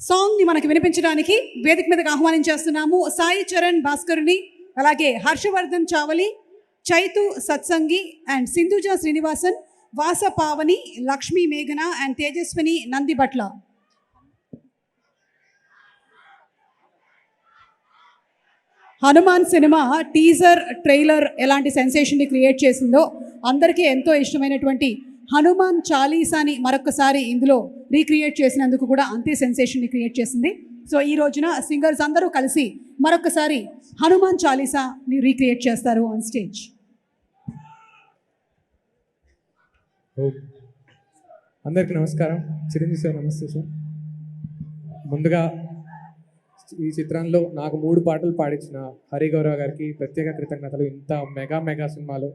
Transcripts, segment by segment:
సాంగ్ని మనకు మనకి వినిపించడానికి వేదిక మీదకి ఆహ్వానించేస్తున్నాము సాయి చరణ్ భాస్కరుని అలాగే హర్షవర్ధన్ చావలి చైతు సత్సంగి అండ్ సింధుజ శ్రీనివాసన్ వాస పావని లక్ష్మీ మేఘన and Tejaswini Nandibhatla Hanuman cinema teaser trailer ఎలాంటి సెన్సేషన్ని క్రియేట్ చేసిందో అందరికీ ఎంతో ఇష్టమైనటువంటి హనుమాన్ చాలీసాని మరొకసారి ఇందులో రీక్రియేట్ చేసినందుకు కూడా అంతే సెన్సేషన్ని క్రియేట్ చేసింది. సో ఈ రోజున సింగర్స్ అందరూ కలిసి మరొకసారి హనుమాన్ చాలీసాని రీక్రియేట్ చేస్తారు ఆన్ స్టేజ్ ఓ అందరికీ నమస్కారం. చిరంజీవి సార్ నమస్తే సార్. ముందుగా ఈ చిత్రంలో నాకు మూడు పాటలు పాడించిన హరి గౌరవ్ గారికి ప్రత్యేక కృతజ్ఞతలు. ఇంత మెగా మెగా సినిమాలో.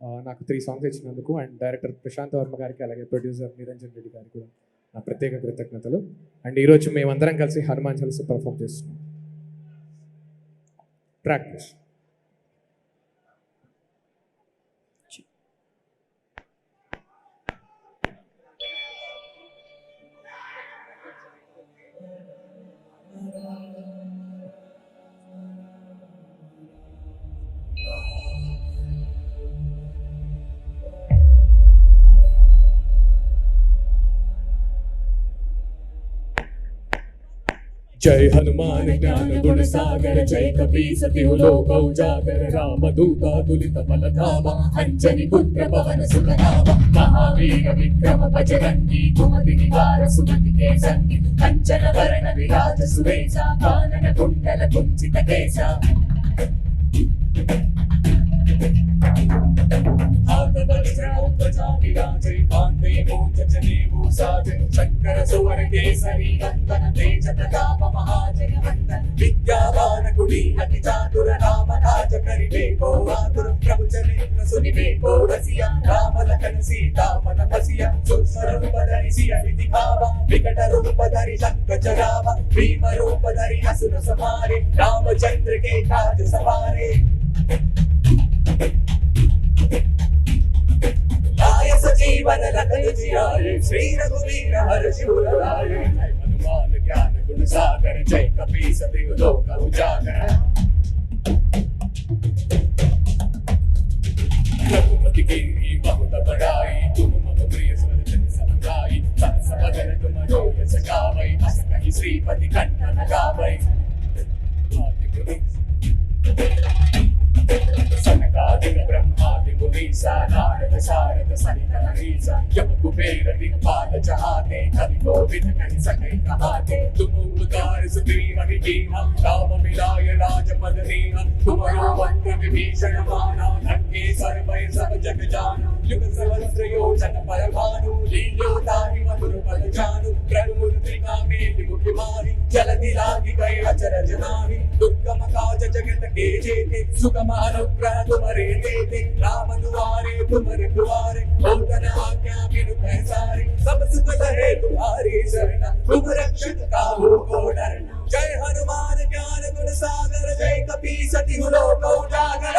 నాకు త్రీ సాంగ్స్ ఇచ్చినందుకు అండ్ డైరెక్టర్ ప్రశాంత్ వర్మ గారికి అలాగే ప్రొడ్యూసర్ నిరంజన్ రెడ్డి గారికి కూడా నా ప్రత్యేక కృతజ్ఞతలు. అండ్ ఈరోజు మేమందరం కలిసి హనుమాన్ చాలీసా పర్ఫామ్ చేస్తున్నాం. ప్రాక్టీస్ జై హనుమాన్ జ్ఞాన గుణ సాగర జై కపీ సతిహులోకౌ రామ దూత దులిత బలధామ అంజని పుత్ర పవన సుఖనామ మహావీర విక్రమ భజరంగి కుమతి నివార సుమతి కేసంగి కంచన వరణ విరాజ కానన కుండల కుంచిత కేశ. ఉపజాతి రాజై పాండే మోచ సాధన చక్ర సువర కేసరి నందన తేజ ప్రతాప మహాజగవందన విద్యావానకుడి అతి చాతుర రామ రాజ కరివే కో ఆతుర ప్రభు చరిత్ర సునివే కో రసియ రామల కనసి తామల పసియ సుస్వర రూపధరి సియ శ్రీ రఘువీర హర శివరాయ హనుమాన్ జ్ఞాన గుణ సాగర జై కపీస దేవ లోక ఉజాగర రఘుపతి గిరి బహుత బడాయి తుము మమ ప్రియ స్మరణ సమగాయి తన సమగన తుమరో యస కావై అసకహి శ్రీపతి కంఠన గావై సనకాదిన బ్రహ్మాది దిక్కు వీస నాడక సారక సరితన వీస ఎముకు పేర దిక్పాల జహాతే కవి గోవింద కని సకైక హాతే. తుములు కారసు గ్రీవని దీన రామ విలాయ రాజ పద దీన కుమరో వంద్ర విభీషణ మానా నక్కే సర్వై సర్వ జగ జానా యుగసవస్త్రయో చటపరమాణు లీల్యోతాని మధుర పదజాను ప్రముద్రికా మేటి ముఖిమాని చలది లాగి కైరచరజనాని దుర్గమ కాజ జగత కే చేతే సుగమ అనుగ్రహ తుమరే దేతే రామ दुआरे तुम्हारे दुआरे ओतन आज्ञा बिनु पैसारे सब सुख लहे तुम्हारी शरण तुम रक्षित काहू को डरना जय हनुमान ज्ञान गुण सागर जय कपी सति लोक उजागर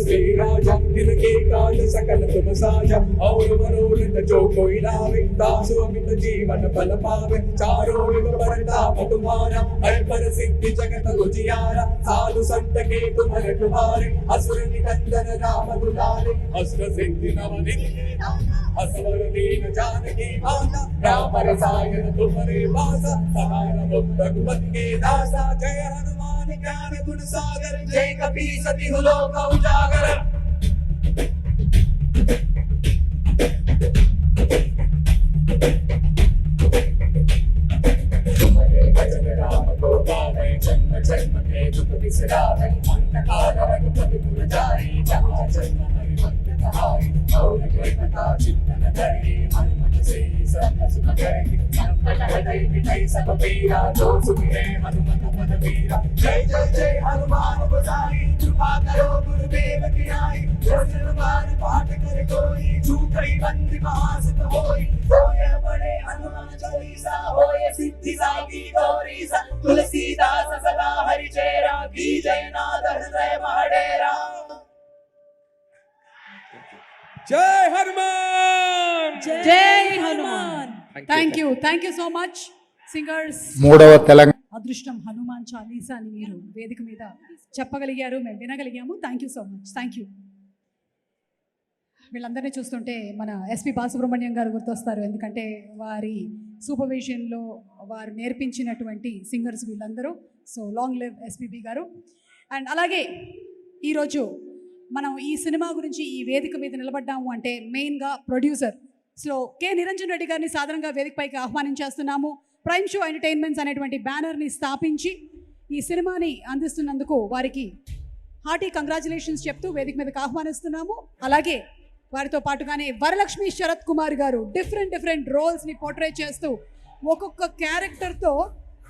तपस्वी राजा तिनके काज सकल तुम साजा और मनोरथ जो कोई लावे दासु अमित जीवन फल पावे चारों युग परताप तुम्हारा हर पर सिद्धि जगत उजियारा साधु संत के तुम रखवारे असुर निकंदन राम दुलारे अस्त्र सिद्धि नव निधि असवर दीन जानकी माता राम रसायन तुम्हारे पासा सहाय भक्त रघुपति के दासा जय हनुमान ज्ञान गुण सागर जय कपी सती लोक उजागर जन्म जन्म में दुख बिसरा रही अंधकार रघुपति पुर जाई जहाँ जन्म हरि भक्त कहाई और कृपता चिंतन करी हनुमत से सर्व सुख करी संकट जय मिटाई सब पीरा जो सुमिरे हनुमत पद वीरा जय जय जय हनुमान गोसाई कृपा करो गुरुदेव की आई जो हनुमान पाठ करे कोई झूठई बंदी महासत होई होय बड़े हनुमान चालीसा होय सिद्धि साकी गौरीसा तुलसीदास జై హనుమాన్ జై Hanuman thank you thank you so much singers మూడవ తెలంగాణ అదృష్టం హనుమాన్ చాలీసాని మీరు వేదిక మీద చెప్పగలిగారు మేము వినగలిగాము. Thank you so much thank you వీళ్ళందరినీ చూస్తుంటే మన ఎస్పి బాలసుబ్రహ్మణ్యం గారు గుర్తొస్తారు. ఎందుకంటే వారి సూపర్విజన్లో వారు నేర్పించినటువంటి సింగర్స్ వీళ్ళందరూ. So long live SPB garu. And అలాగే ఈరోజు మనం ఈ సినిమా గురించి ఈ వేదిక మీద నిలబడ్డాము అంటే మెయిన్గా producer so K Niranjan Reddy గారిని సాధారణంగా వేదికపైకి ఆహ్వానించేస్తున్నాము. ప్రైమ్ షో ఎంటర్టైన్మెంట్స్ అనేటువంటి బ్యానర్ని స్థాపించి ఈ సినిమాని అందిస్తున్నందుకు వారికి హార్టీ కంగ్రాచులేషన్స్ చెప్తూ వేదిక మీదకి ఆహ్వానిస్తున్నాము. అలాగే వారితో పాటుగానే వరలక్ష్మి శరత్ కుమార్ గారు డిఫరెంట్ డిఫరెంట్ రోల్స్ని పోర్ట్రే చేస్తూ ఒక్కొక్క క్యారెక్టర్తో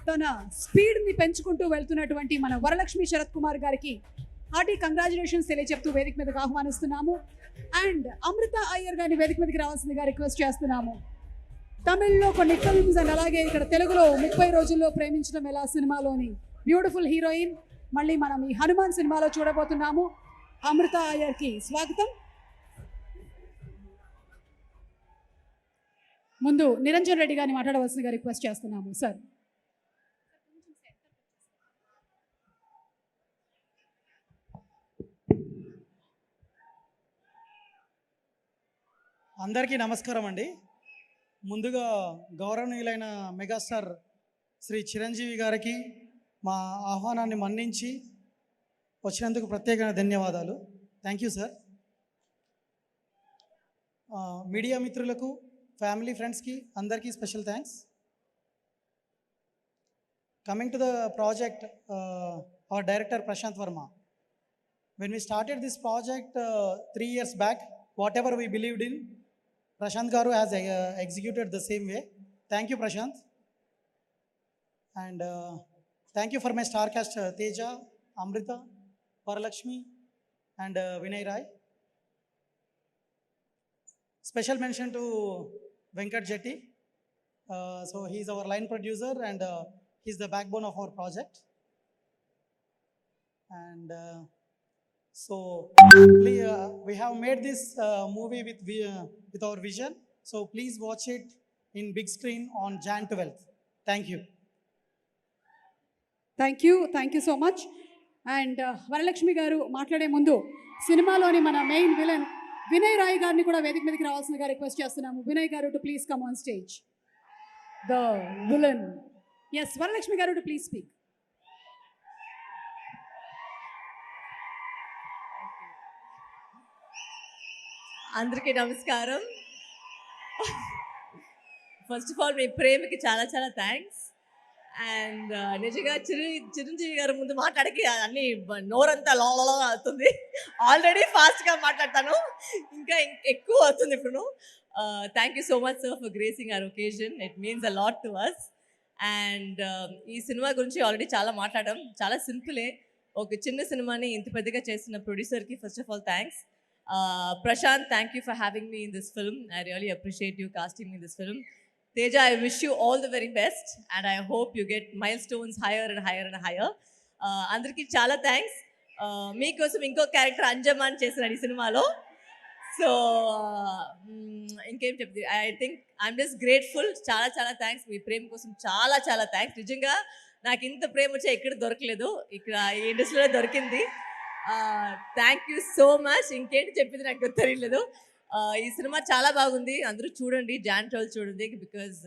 తన స్పీడ్ని పెంచుకుంటూ వెళ్తున్నటువంటి మన వరలక్ష్మి శరత్ కుమార్ గారికి హార్టీ కంగ్రాచులేషన్స్ తెలియచెప్తూ వేదిక మీదకి ఆహ్వానిస్తున్నాము. అండ్ అమృత అయ్యర్ గారిని వేదిక మీదకి రావాల్సిందిగా రిక్వెస్ట్ చేస్తున్నాము. తమిళ్ళో కొన్ని ఫిల్మ్స్ అండ్ అలాగే ఇక్కడ తెలుగులో ముప్పై రోజుల్లో ప్రేమించడం ఎలా సినిమాలోని బ్యూటిఫుల్ హీరోయిన్. మళ్ళీ మనం ఈ హనుమాన్ సినిమాలో చూడబోతున్నాము. అమృత అయ్యర్కి స్వాగతం. ముందు నిరంజన్ రెడ్డి గారిని మాట్లాడవలసిందిగా రిక్వెస్ట్ చేస్తున్నాము సార్. అందరికీ నమస్కారం అండి. ముందుగా గౌరవనీయులైన మెగాస్టార్ శ్రీ చిరంజీవి గారికి మా ఆహ్వానాన్ని మన్నించి వచ్చినందుకు ప్రత్యేకమైన ధన్యవాదాలు. Thank you sir. మీడియా మిత్రులకు ఫ్యామిలీ ఫ్రెండ్స్కి అందరికీ special thanks. Coming to the project our director Prashant Varma. When we started this project three years back whatever we believed in Prashant Garu has uh, executed the same way. Thank you, Prashant. And uh, thank you for my star cast uh, Teja, Amrita, Paralakshmi, and uh, Vinay Rai. Special mention to Venkat Jetty. Uh, so he's our line producer and uh, he's the backbone of our project. And uh, so we have we have made this with movie with vi- uh, with our vision. So please watch it in big screen on Jan 12th. Thank you. Thank you thank you so much and Varalakshmi garu మాట్లాడే ముందు సినిమాలోని మన main villain Vinay Rai గారిని కూడా వేదిక మీదకి రావాల్సిందిగా request చేస్తున్నాము Vinay garu to please come on stage the villainess Varalakshmi garu to please speak అందరికీ నమస్కారం. ఫస్ట్ ఆఫ్ ఆల్ మీ ప్రేమకి చాలా చాలా థ్యాంక్స్ అండ్ uh, నిజంగా చిరు చిరంజీవి గారి ముందు మాట్లాడకి అన్ని నోరంతా లోలలో అవుతుంది. ఆల్రెడీ ఫాస్ట్గా మాట్లాడతాను. ఇంకా ఎక్కువ అవుతుంది ఇప్పుడు. Thank you so much sir for gracing our occasion it means a lot to us and ఈ సినిమా గురించి ఆల్రెడీ చాలా మాట్లాడడం చాలా సింపులే ఒక చిన్న సినిమాని ఇంత పెద్దగా చేసిన ప్రొడ్యూసర్కి first of all thanks Prashant thank you for having me in this film I really appreciate you casting me this film Teja I wish you all the very best and I hope you get milestones higher and higher and higher అందరికీ చాలా thanks uh, మీకోసం ఇంకో character అంజమాన్ చేసిన ఈ సినిమాలో. So uh, mm, ఇంకేం చెప్తుంది I think I'm just grateful చాలా చాలా థ్యాంక్స్ మీ ప్రేమ కోసం చాలా చాలా థ్యాంక్స్ నిజంగా నాకు ఇంత ప్రేమ వచ్చే ఇక్కడ దొరకలేదు. ఇక్కడ ఈ ఇండస్ట్రీలో దొరికింది. థ్యాంక్ యూ సో మచ్ ఇంకేంటి చెప్పింది నాకు తెలియలేదు ఈ సినిమా చాలా బాగుంది. అందరూ చూడండి జాన్ ట్వెల్వ్ చూడండి బికాజ్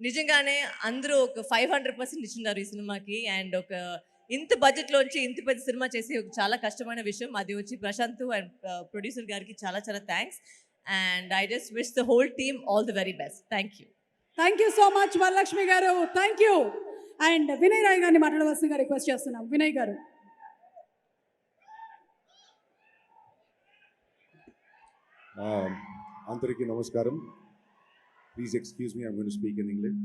నిజంగానే అందరూ ఒక ఫైవ్ హండ్రెడ్ పర్సెంట్ ఇచ్చిన్నారు ఈ సినిమాకి. అండ్ ఒక ఇంత బడ్జెట్లోంచి ఇంత పెద్ద సినిమా చేసి ఒక చాలా కష్టమైన విషయం. అది వచ్చి ప్రశాంత్ అండ్ ప్రొడ్యూసర్ గారికి చాలా చాలా thanks and I just wish the whole team all the very best thank you thank you so much Varalakshmi garu. Thank you and Vinay Rai గారిని మాట్లాడవలసిందిగా రిక్వెస్ట్ చేస్తున్నాం. వినయ్ గారు. అందరికీ నమస్కారం Please excuse me, I'm going to speak in English.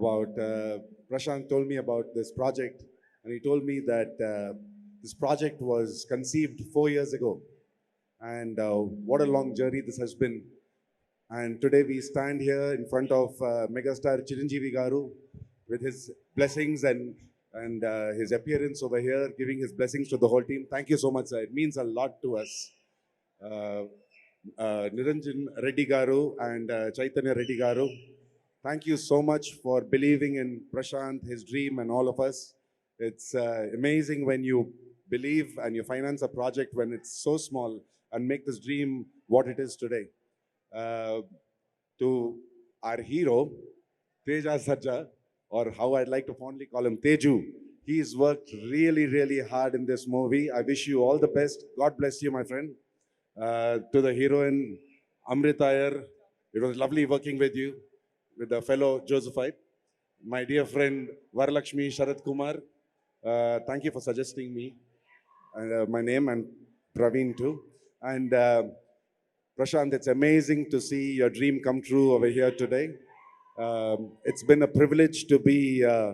About uh, Prashant told me about this project, and he told me that uh, this project was conceived four years ago, and uh, what a long journey this has been. And today we stand here in front of uh, megastar Chiranjeevi Garu with his blessings and and uh, his appearance over here, giving his blessings to the whole team. Thank you so much, sir. It means a lot to us. Uh, uh, Niranjan Reddy Garu and uh, Chaitanya Reddy Garu, thank you so much for believing in Prashant, his dream, and all of us. It's uh, amazing when you believe and you finance a project when it's so small and make this dream what it is today. Uh, to our hero, Teja Sajja, or how I'd like to fondly call him Teju. He's worked really, really hard in this movie. I wish you all the best. God bless you, my friend. Uh, to the heroine, Amrit Iyer, it was lovely working with you, with the fellow Josephite. My dear friend Varalakshmi Sharad Kumar, uh, thank you for suggesting me. Uh, my name and Praveen too. And uh, Prashant, it's amazing to see your dream come true over here today. Um, it's been a privilege to be uh,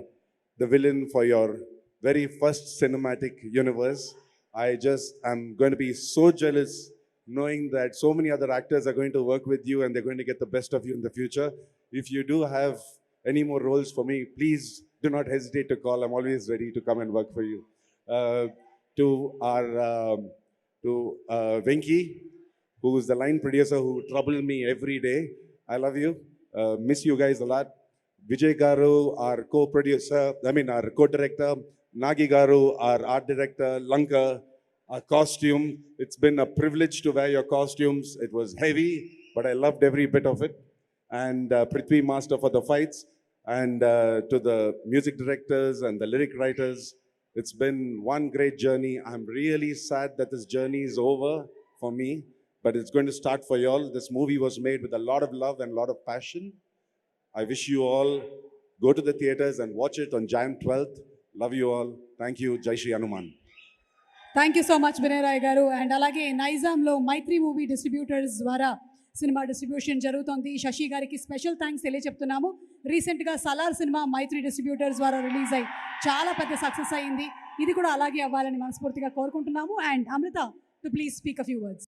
the villain for your very first cinematic universe. I just am going to be so jealous knowing that so many other actors are going to work with you and they're going to get the best of you in the future. If you do have any more roles for me, please do not hesitate to call. I'm always ready to come and work for you. Uh, to our um, to uh, Venki, who is the line producer who trouble me every day. I love you. Uh, miss you guys a lot. Vijay Garu, our co-producer, I mean our co-director, Nagi Garu, our art director, Lanka, our costume. It's been a privilege to wear your costumes. It was heavy, but I loved every bit of it. And uh, Prithvi Master for the fights, and uh, to the music directors and the lyric writers. It's been one great journey. I'm really sad that this journey is over for me, but it's going to start for y'all. This movie was made with a lot of love and a lot of passion. I wish you all go to the theaters and watch it on Jan 12th. Love you all. Thank you. Jai Shri Hanuman. Thank you so much Vinay Rai garu and అలాగే నైజాంలో Mythri movie distributors ద్వారా cinema distribution జరుగుతోంది శశి గారికి special thanks తెలియజెప్తున్నాము రీసెంట్గా Salaar cinema Mythri distributors ద్వారా release అయ్యి చాలా పెద్ద సక్సెస్ అయింది ఇది కూడా అలాగే అవ్వాలని మనస్ఫూర్తిగా కోరుకుంటున్నాము and Amrita to please speak a few words